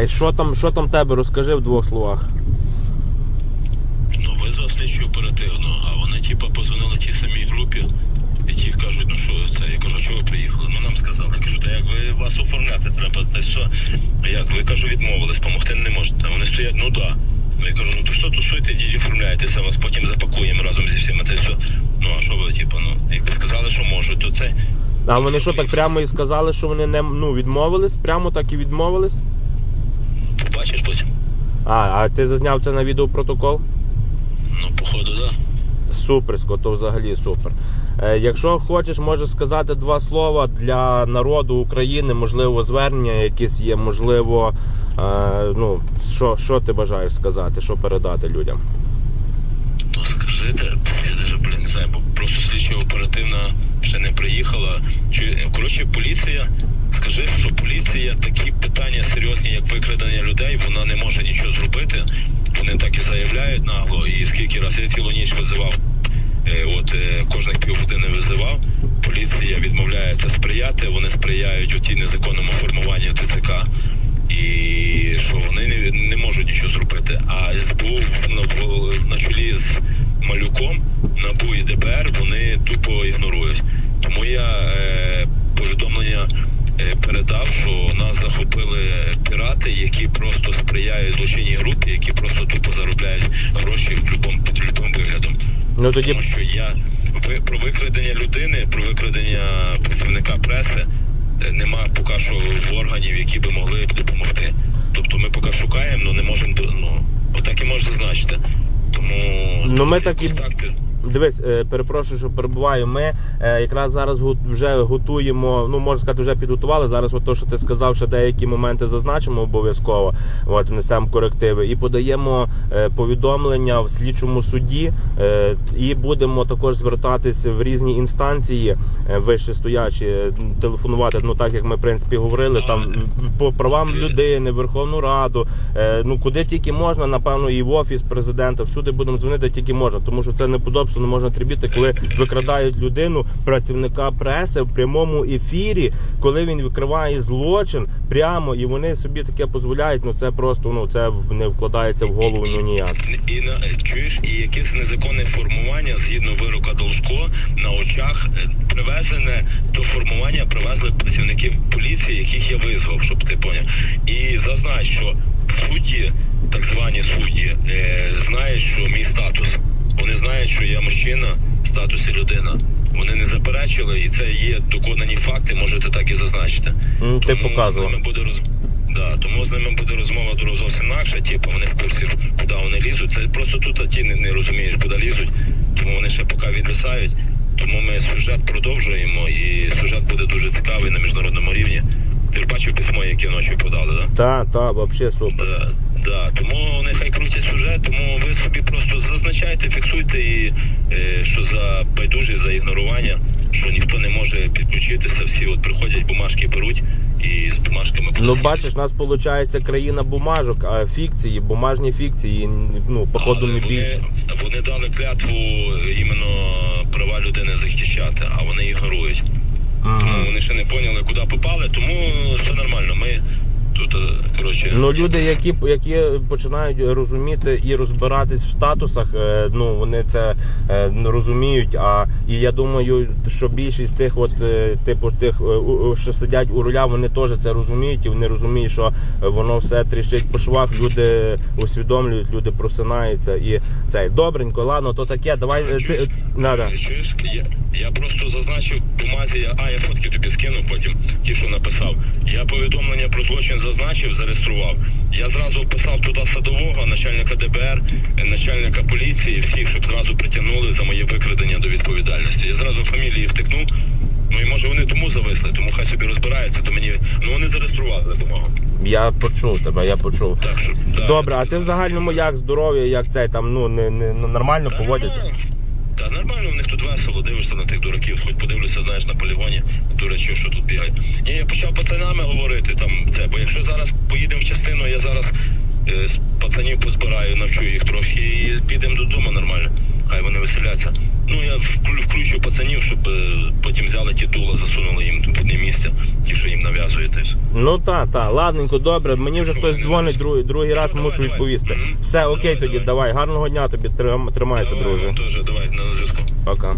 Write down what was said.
Цей, що там, що там тебе розкажи в двох словах. Ну, визвав слідчу оперативно, а вони типа позвонили тій самій групі, і ті кажуть, ну що це? Я кажу, а чого ви приїхали? Ну нам сказали. Я кажу, та як ви вас оформляти треба, та все. А як? Ви кажу, відмовились, помогти не можете. Вони стоять, ну да. Я кажу, ну то що тусуйте, йдіть оформляйтеся, вас потім запакуємо разом зі всіма, та все. Ну а що ви, типу, ну, якби сказали, що можуть, то це. А вони що так прямо і сказали, що вони не ну, відмовились? Прямо так і відмовились? Побачиш потім? А, а ти зазняв це на відеопротокол? Ну, походу, да. Суперсько, то взагалі супер. Е, якщо хочеш, можеш сказати два слова для народу України, можливо, звернення якісь є, можливо, е, ну, що, що ти бажаєш сказати, що передати людям? Ну скажите, я даже, блін, не знаю, бо просто слідчо оперативна ще не приїхала. Чи коротше, поліція, скажи, що поліція такі питання серйозні, як викрадення людей, вона не може нічого зробити. Вони так і заявляють нагло. І скільки раз я цілу ніч визивав, е, от е, кожних півгодини визивав. Поліція відмовляється сприяти, вони сприяють у тій незаконному формуванню ТЦК. І що вони не, не можуть нічого зробити. А СБУ на, в- на чолі з малюком НАБУ і ДБР вони тупо ігнорують. Тому я е, повідомлення е, що нас захопили пірати, які просто сприяють злочинній групі, які просто тупо заробляють гроші в любом, під любим виглядом. Ну тоді Тому що я про викрадення людини, про викрадення представника преси е, нема поки що органів, які би могли допомогти. Тобто ми поки шукаємо, але не можемо ну, отак і можна зазначити. Тому Ну, ми так і- контакти. Дивись, е, перепрошую, що перебуваю. Ми е, якраз зараз вже готуємо. Ну можна сказати, вже підготували. Зараз, от то, що ти сказав, що деякі моменти зазначимо обов'язково. От внесемо корективи і подаємо е, повідомлення в слідчому суді. І будемо також звертатися в різні інстанції вище стоячі, телефонувати. Ну так як ми в принципі говорили, там по правам людини, Верховну Раду. Ну куди тільки можна, напевно, і в офіс президента. Всюди будемо дзвонити, тільки можна, тому що це неподобство не можна трібіти, коли викрадають людину, працівника преси в прямому ефірі, коли він викриває злочин прямо, і вони собі таке дозволяють. Ну це просто ну це не вкладається в голову ну ніяк. І на чуєш, і якесь незаконне формування згідно вирока Должко на очах е, привезене до формування привезли працівників поліції, яких я визвав, щоб ти поняв. І зазнач, що судді, так звані судді, е, знають, що мій статус. Вони знають, що я мужчина в статусі людина. Вони не заперечили, і це є доконані факти, можете так і зазначити. Ну, ти Тому показував. з ними буде роз... да, тому з ними буде розмова дуже зовсім інакша, типу вони в курсі, куди вони лізуть. Це просто тут а ті не, не розумієш, куди лізуть, тому вони ще поки відвисають. Тому ми сюжет продовжуємо, і сюжет буде дуже цікавий на міжнародному рівні. Ти ж бачив письмо, яке ночі подали, так? Та, та, взагалі супер. Да, да. Тому нехай крутять сюжет, тому ви собі просто зазначайте, фіксуйте і е, що за байдужість, за ігнорування, що ніхто не може підключитися. Всі от приходять, бумажки беруть і з бумажками Ну бачиш, у нас виходить країна бумажок, а фікції, бумажні фікції, ну походу Але не вони, більше. вони дали клятву іменно права людини захищати, а вони ігнорують. Тому вони ще не поняли, куди попали, тому все нормально. Ми тут, е, коротше. Ну, люди, які, які починають розуміти і розбиратись в статусах, е, ну вони це е, розуміють. А і я думаю, що більшість тих, от типу тих, що сидять у руля, вони теж це розуміють, і вони розуміють, що воно все тріщить по швах. Люди усвідомлюють, люди просинаються і цей добренько, ладно, то таке. Давай ти надо. Я, просто зазначив бумазі, а я фотки тобі скину потім, ті, що написав. Я повідомлення про злочин зазначив, зареєстрував. Я зразу вписав туди садового, начальника ДБР, е, начальника поліції, всіх, щоб зразу притягнули за моє викрадення до відповідальності. Я зразу фамілії втикнув. Ну і може вони тому зависли, тому хай собі розбираються, то мені. Ну вони зареєстрували допомогу. Я почув тебе, я почув. Так що да, Добре, а ти в загальному як здоров'я, як цей там ну не, не ну, нормально поводяться? Та нормально, в них тут весело, дивишся на тих дураків, хоч подивлюся, знаєш, на полігоні, дурачів, що тут бігають. Ні, я почав пацанами говорити там це, бо якщо зараз поїдемо в частину, я зараз е, пацанів позбираю, навчу їх трохи і підемо додому нормально. Хай вони веселяться. Ну я включу пацанів, щоб е, потім взяли ті тула, засунули їм в одне місце, ті, що їм нав'язуєтесь. Ну та, та, ладненько, добре. Мені вже хтось дзвонить другий, другий раз, мушу відповісти. Все, окей, тоді, давай. Гарного дня тобі, тримайся, тримайся, друже. Дуже, давай, на зв'язку. Пока.